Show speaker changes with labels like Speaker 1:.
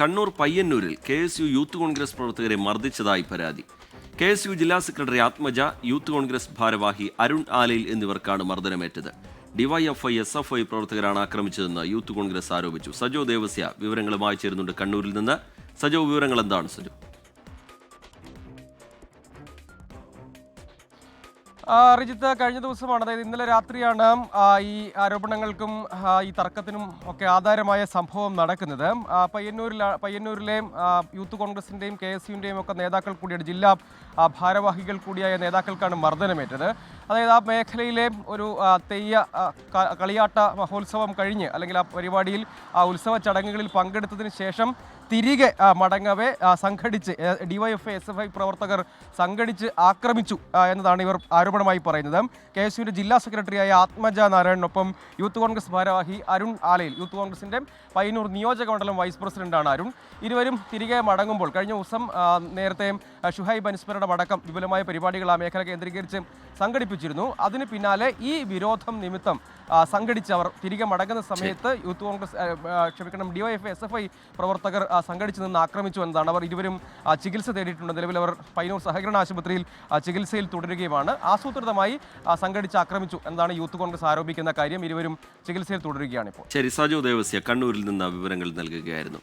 Speaker 1: കണ്ണൂർ പയ്യന്നൂരിൽ K S U youth Congress പ്രവർത്തകരെ മർദ്ദിച്ചതായി പരാതി. കെ എസ് യു ജില്ലാ സെക്രട്ടറി ആത്മജ യൂത്ത് കോൺഗ്രസ് ഭാരവാഹി അരുൺ ആലയിൽ എന്നിവർക്കാണ് മർദ്ദനമേറ്റത്. ഡിവൈഎഫ്ഐ എസ് എഫ് ഐ പ്രവർത്തകരാണ് ആക്രമിച്ചതെന്ന് യൂത്ത് കോൺഗ്രസ് ആരോപിച്ചു. സജോ ദേവസ്യ വിവരങ്ങളുമായി ചേരുന്നുണ്ട് കണ്ണൂരിൽ നിന്ന്. സജോ വിവരങ്ങൾ എന്താണ് സജോ?
Speaker 2: റിജിത്ത് കഴിഞ്ഞ ദിവസമാണ് അതായത് ഇന്നലെ രാത്രിയാണ് ഈ ആരോപണങ്ങൾക്കും ഈ തർക്കത്തിനും ഒക്കെ ആധാരമായ സംഭവം നടക്കുന്നത്. പയ്യന്നൂരിൽ പയ്യന്നൂരിലെ യൂത്ത് കോൺഗ്രസിന്റെയും കെ എസ് യുവിന്റെയും ഒക്കെ നേതാക്കൾ കൂടിയാണ് ജില്ലാ ഭാരവാഹികൾ കൂടിയായ നേതാക്കൾക്കാണ് മർദ്ദനമേറ്റത്. അതായത് ആ മേഖലയിലെ ഒരു തെയ്യ കളിയാട്ട മഹോത്സവം കഴിഞ്ഞ് അല്ലെങ്കിൽ ആ പരിപാടിയിൽ ആ ഉത്സവ ചടങ്ങുകളിൽ പങ്കെടുത്തതിന് ശേഷം തിരികെ മടങ്ങവേ സംഘടിച്ച് ഡിവൈഎഫ്ഐ എസ് എഫ് ഐ പ്രവർത്തകർ സംഘടിച്ച് ആക്രമിച്ചു എന്നതാണ് ഇവർ ആരോപണമായി പറയുന്നത്. കെ എസ് യുവിന്റെ ജില്ലാ സെക്രട്ടറിയായ ആത്മജ നാരായണനൊപ്പം യൂത്ത് കോൺഗ്രസ് ഭാരവാഹി അരുൺ ആലയിൽ യൂത്ത് കോൺഗ്രസിന്റെ പയ്യന്നൂർ നിയോജക മണ്ഡലം വൈസ് പ്രസിഡന്റാണ് അരുൺ. ഇരുവരും തിരികെ മടങ്ങുമ്പോൾ കഴിഞ്ഞ ദിവസം നേരത്തെ ഷുഹൈബ് അനുസ്മരണം അടക്കം വിപുലമായ പരിപാടികൾ ആ മേഖല കേന്ദ്രീകരിച്ച് സംഘടിപ്പിച്ചിരുന്നു അതിന് പിന്നാലെ ഈ വിരോധം നിമിത്തം സംഘടിച്ചവർ സംഘടിച്ച് തിരികെ മടങ്ങുന്ന സമയത്ത് യൂത്ത് കോൺഗ്രസ് ക്ഷമിക്കണം ഡിവൈഎഫ് എസ് എഫ് ഐ പ്രവർത്തകർ സംഘടിച്ചു സംഘടിച്ച് നിന്ന് ആക്രമിച്ചു എന്നതാണ്. അവർ ഇരുവരും ചികിത്സ തേടിയിട്ടുണ്ട്. നിലവിൽ അവർ പൈനൂർ സഹകരണ ആശുപത്രിയിൽ ചികിത്സയിൽ തുടരുകയുമാണ്. ആസൂത്രിതമായി സംഘടിച്ച് ആക്രമിച്ചു എന്നാണ് യൂത്ത് കോൺഗ്രസ് ആരോപിക്കുന്ന കാര്യം. ഇരുവരും ചികിത്സയിൽ തുടരുകയാണ് ഇപ്പോൾ
Speaker 1: ശരി സജോ ദേവസ്യ കണ്ണൂരിൽ നിന്ന് വിവരങ്ങൾ നൽകുകയായിരുന്നു.